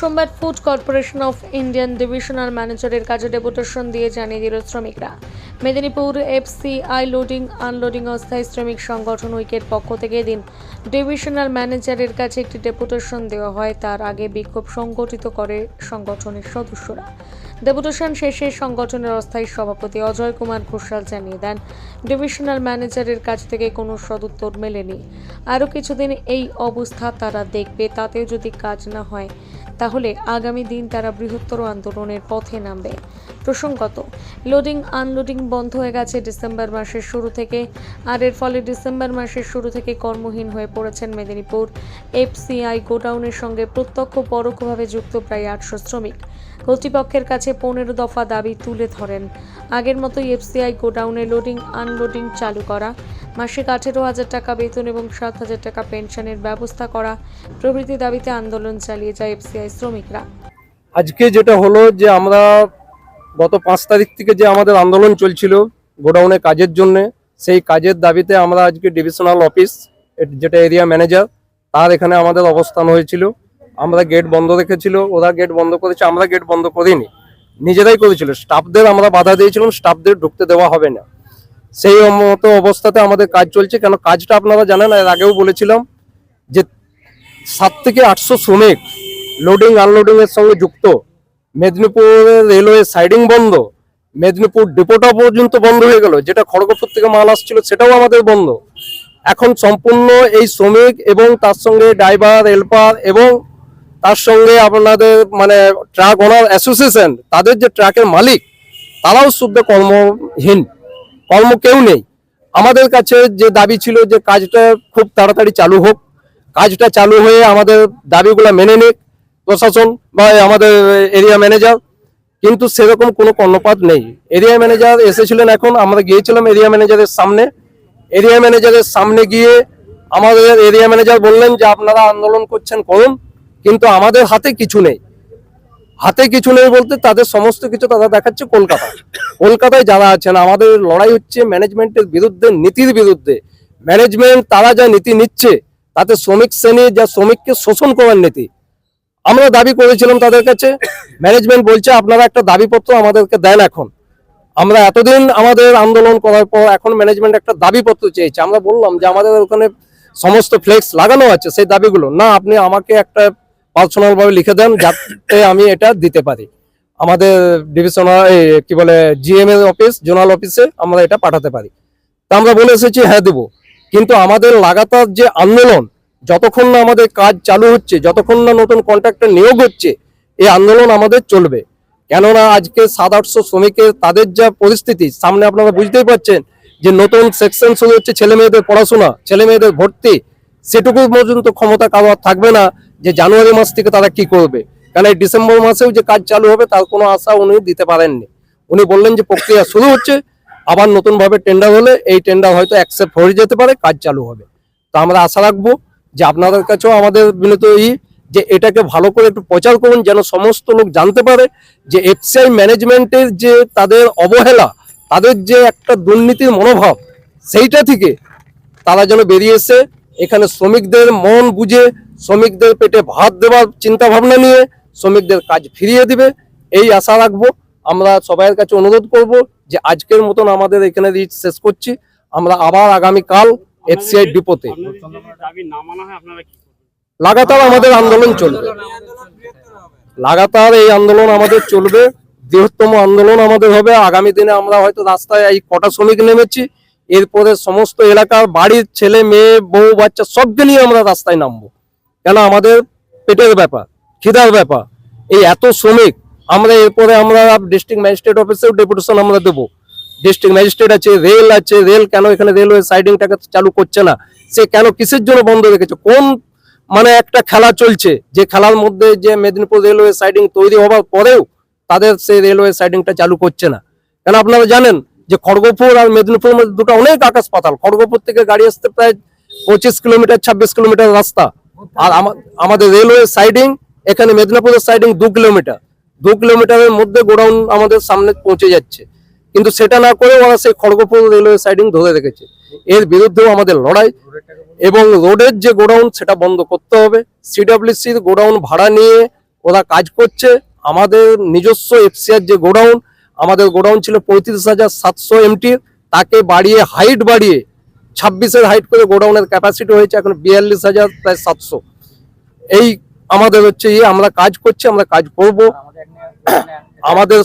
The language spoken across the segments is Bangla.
সোমবার food corporation of Indian divisional ম্যানেজারের কাজে ডেপুটেশন দিয়ে জানিয়ে দিল শ্রমিকরা। মেদিনীপুর এফসিআই লোডিং, আনলোডিং অস্থায়ী শ্রমিক সংগঠন উইকের পক্ষ থেকে এদিন ডিভিশনাল ম্যানেজারের কাছে একটি ডেপুটেশন দেওয়া হয়। তার আগে বিক্ষোভ সংগঠিত করে সংগঠনের সদস্যরা। ডেপুটেশন শেষে সংগঠনের অস্থায়ী সভাপতি অজয় কুমার ঘোষাল জানিয়ে দেন, ডিভিশনাল ম্যানেজারের কাছ থেকে কোনো সদুত্তর মেলেনি। আরও কিছুদিন এই অবস্থা তারা দেখবে। তাতেও যদি কাজ না হয় তাহলে আগামী দিন তারা বৃহত্তর আন্দোলনের পথে নামবে। প্রসঙ্গত লোডিং আনলোডিং বন্ধ হয়ে গেছে ডিসেম্বর মাসের শুরু থেকে, আর এর ফলে ডিসেম্বর মাসের শুরু থেকে কর্মহীন হয়ে পড়েছেন মেদিনীপুর এফসিআই গোডাউনের সঙ্গে প্রত্যক্ষ পরোক্ষভাবে যুক্ত প্রায় আটশো শ্রমিক। কর্তৃপক্ষের কাছে পনেরো দফা দাবি তুলে ধরেন। আগের মতোই এফসিআই গোডাউনে লোডিং আনলোডিং চালু করা, মাসিক আঠেরো হাজার টাকা বেতন এবং সাত হাজার টাকা পেনশনের ব্যবস্থা করা প্রভৃতি দাবিতে আন্দোলন চালিয়ে যায় এফসিআই শ্রমিকরা। আজকে যেটা হলো যে আমরা গত পাঁচ তারিখ থেকে যে আমাদের আন্দোলন চলছিল গোডাউনে কাজের জন্য, সেই কাজের দাবিতে আমরা আজকে ডিভিশনাল অফিস যেটা এরিয়া ম্যানেজার তার এখানে আমাদের অবস্থান হয়েছিল। আমরা গেট বন্ধ রেখেছিল, ওরা গেট বন্ধ করেছে, আমরা গেট বন্ধ করিনি। নিজেরাই করেছিল। স্টাফদের আমরা বাধা দিয়েছিলাম স্টাফদের ঢুকতে দেওয়া হবে না। সেই মতো অবস্থাতে আমাদের কাজ চলছে। কেন কাজটা আপনারা জানেন, এর আগেও বলেছিলাম যে সাত থেকে আটশো শ্রমিক লোডিং আনলোডিং এর সঙ্গে যুক্ত। মেদিনীপুরের রেলওয়ে সাইডিং বন্ধ, মেদিনীপুর ডিপোটা পর্যন্ত বন্ধ হয়ে গেল, যেটা খড়গপুর থেকে মাল আসছিল সেটাও আমাদের বন্ধ। এখন সম্পূর্ণ এই শ্রমিক এবং তার সঙ্গে ড্রাইভার হেল্পার এবং তার সঙ্গে আপনাদের মানে ট্রাক ওনার অ্যাসোসিয়েশন তাদের যে ট্রাকের মালিক, তারাও শুদ্ধ কর্মহীন, কর্ম কেউ নেই। আমাদের কাছে যে দাবি ছিল যে কাজটা খুব তাড়াতাড়ি চালু হোক, কাজটা চালু হয়ে আমাদের দাবিগুলো মেনে নিক প্রশাসন বা আমাদের এরিয়া ম্যানেজার কিন্তু সেরকম কোনো কর্ণপাত নেই। এরিয়া ম্যানেজার এসেছিলেন এখন, আমরা গিয়েছিলাম এরিয়া ম্যানেজারের সামনে। এরিয়া ম্যানেজারের সামনে গিয়ে আমাদের এরিয়া ম্যানেজার বললেন যে, আপনারা আন্দোলন করছেন, করুন, কিন্তু আমাদের হাতে কিছু নেই। হাতে কিছু নেই বলতে তাদের সমস্ত কিছু তারা দেখাচ্ছে কলকাতা কলকাতায় যারা আছেন, আমাদের লড়াই হচ্ছে ম্যানেজমেন্টের বিরুদ্ধে, নীতির বিরুদ্ধে। ম্যানেজমেন্ট তারা যা নীতি নিচ্ছে, তাতে শ্রমিক শ্রেণি যা শ্রমিককে শোষণ করার নীতি আমরা দাবি করেছিলাম তাদের কাছে। ম্যানেজমেন্ট বলছে, আপনারা একটা দাবিপত্র আমাদেরকে দেন এখন। আমরা এতদিন আমাদের আন্দোলন করার পর এখন ম্যানেজমেন্ট একটা দাবিপত্র চেয়েছে। আমরা বললাম যে আমাদের ওখানে সমস্ত ফ্লেক্স লাগানো আছে সেই দাবিগুলো। না, আপনি আমাকে একটা পার্সোনাল ভাবে লিখে দেন যাতে আমি এটা দিতে পারি। আমাদের ডিভিশনাল কি বলে জিএম এর অফিস জোনাল অফিসে আমরা এটা পাঠাতে পারি। তা আমরা বলে এসেছি হ্যাঁ দেবো। কিন্তু আমাদের লাগাতার যে আন্দোলন যতক্ষণ না আমাদের কাজ চালু হচ্ছে, যতক্ষণ না নতুন কন্ট্রাক্টর নিয়োগ হচ্ছে, এই আন্দোলন আমাদের চলবে। কেননা আজকে সাত, আটশো শ্রমিকের তাদের যা পরিস্থিতি, সামনে আপনারা বুঝতেই পারছেন যে নতুন সেকশন শুরু হচ্ছে ছেলে মেয়েদের পড়াশোনা, ছেলে মেয়েদের ভর্তি। সেটুকু পর্যন্ত ক্ষমতা কারোর থাকবে না যে জানুয়ারি মাস থেকে তারা কি করবে। কারণ এই ডিসেম্বর মাসেও যে কাজ চালু হবে তার কোনো আশা উনি দিতে পারেননি। উনি বললেন যে প্রক্রিয়া শুরু হচ্ছে, আবার নতুনভাবে টেন্ডার হলে এই টেন্ডার হয়তো অ্যাকসেপ্ট হয়ে যেতে পারে, কাজ চালু হবে। তো আমরা আশা রাখব যে আপনাদের কাছেও আমাদের বিনীত ই যে এটাকে ভালো করে একটু প্রচার করুন, যেন সমস্ত লোক জানতে পারে যে এফসিআই ম্যানেজমেন্টের যে তাদের অবহেলা, তাদের যে একটা দুর্নীতির মনোভাব, সেইটা থেকে তারা যেন বেরিয়ে এসে এখানে শ্রমিকদের মন বুঝে, শ্রমিকদের পেটে ভাত দেওয়ার চিন্তা ভাবনা নিয়ে শ্রমিকদের কাজ ফিরিয়ে দিবে। এই আশা রাখব, আমরা সবাইয়ের কাছে অনুরোধ করব যে আজকের মতন আমাদের এখানে রিচ শেষ করছি। আমরা আবার আগামী কাল এফসিআই ডিপোতে লাগাতার আমাদের আন্দোলন চলবে। লাগাতার এই আন্দোলন আমাদের চলবে। বৃহত্তম আন্দোলন আমাদের হবে। আগামী দিনে আমরা হয়তো রাস্তায় এই কটা শ্রমিক নেমেছি। এরপরে সমস্ত এলাকার বাড়ির ছেলে মেয়ে বউ বাচ্চা সবকে নিয়ে আমরা রাস্তায় নামবো। কেন? আমাদের পেটের ব্যাপার খিদার ব্যাপার। এই এত শ্রমিক আমরা এরপরে আমরা ডিস্ট্রিক্ট ম্যাজিস্ট্রেট অফিসেও ডেপুটেশন আমরা দেবো। ডিস্ট্রিক্ট ম্যাজিস্ট্রেট আছে রেল আছে রেল কেন এখানে রেলওয়ে সাইডিংটাকে চালু করছে না? সে কেন কিসের জন্য বন্ধ রেখেছে? কোন মানে একটা খেলা চলছে, যে খেলার মধ্যে যে মেদিনীপুর রেলওয়ে সাইডিং তৈরি হওয়ার পরেও তাদের সেই রেলওয়ে সাইডিংটা চালু করছে না। কেন আপনারা জানেন যে খড়গপুর আর মেদিনীপুর মধ্যে দুটো অনেক আকাশ পাতাল খড়গপুর থেকে গাড়ি আসতে প্রায় পঁচিশ কিলোমিটার, ছাব্বিশ কিলোমিটার রাস্তা। আর আমাদের রেলওয়ে সাইডিং এখানে মেদিনীপুরের সাইডিং দু কিলোমিটার। দু কিলোমিটারের মধ্যে গোডাউন আমাদের সামনে পৌঁছে যাচ্ছে। কিন্তু সেটা না করে ওরা সেই খড়গপুর রেলওয়ে সাইডিং ধরে রেখেছে। এর বিরুদ্ধেও আমাদের লড়াই এবং রোডের যে গোডাউন সেটা বন্ধ করতে হবে। সিডব্লিউসির গোডাউন ভাড়া নিয়ে ওরা কাজ করছে। আমাদের নিজস্ব এফসিআর যে গোডাউন, আমাদের গোডাউন ছিল পঁয়ত্রিশ হাজার সাতশো এমটির তাকে বাড়িয়ে হাইট বাড়িয়ে, ছাব্বিশের হাইট করে গোডাউনের ক্যাপাসিটি হয়েছে এখন বিয়াল্লিশ হাজার, প্রায় সাতশো। এই আমাদের হচ্ছে ইয়ে আমরা কাজ করছি, আমরা কাজ করব। আমাদের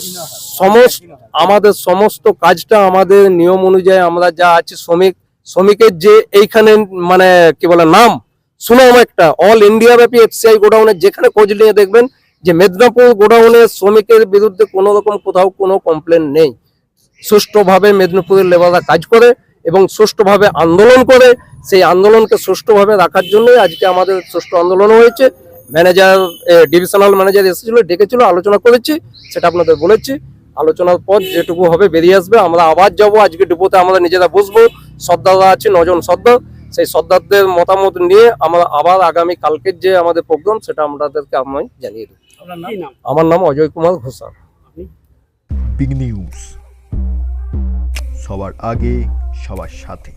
সমস্ত আমাদের সমস্ত কাজটা আমাদের নিয়ম অনুযায়ী আমরা যা আছি শ্রমিক শ্রমিকের যে এইখানে মানে কি বলে নাম সুনাম একটা অল ইন্ডিয়া ব্যাপী এফসিআই গোডাউনে যেখানে খোঁজ নিয়ে দেখবেন যে মেদিনীপুর গোডাউনে শ্রমিকের বিরুদ্ধে কোনো রকম কোথাও কোনো কমপ্লেন নেই। সুষ্ঠুভাবে মেদিনীপুরের লেবাররা কাজ করে এবং সুষ্ঠুভাবে আন্দোলন করে। সেই আন্দোলনকে সুষ্ঠুভাবে রাখার জন্যই আজকে আমাদের সুষ্ঠু আন্দোলন হয়েছে। ম্যানেজার ডিভিশনাল ম্যানেজার এসেছিল ডেকেছিল আলোচনা করেছি সেটা আপনাদের বলেছি। আলোচনার পর যেটুকু হবে বেরিয়ে আসবে আমরা আবার যাব আজকে ডিপোতে আমরা নিজেরা বসবো। সর্দাররা আছে নজন সর্দার সেই সর্দারদের মতামত নিয়ে আমরা আবার আগামী কালকের যে আমাদের প্রোগ্রাম সেটা আপনাদেরকে আমি জানিয়ে দেবো। আমার নাম অজয় কুমার ঘোষাল। বিগ নিউজ সবার আগে সবার সাথে।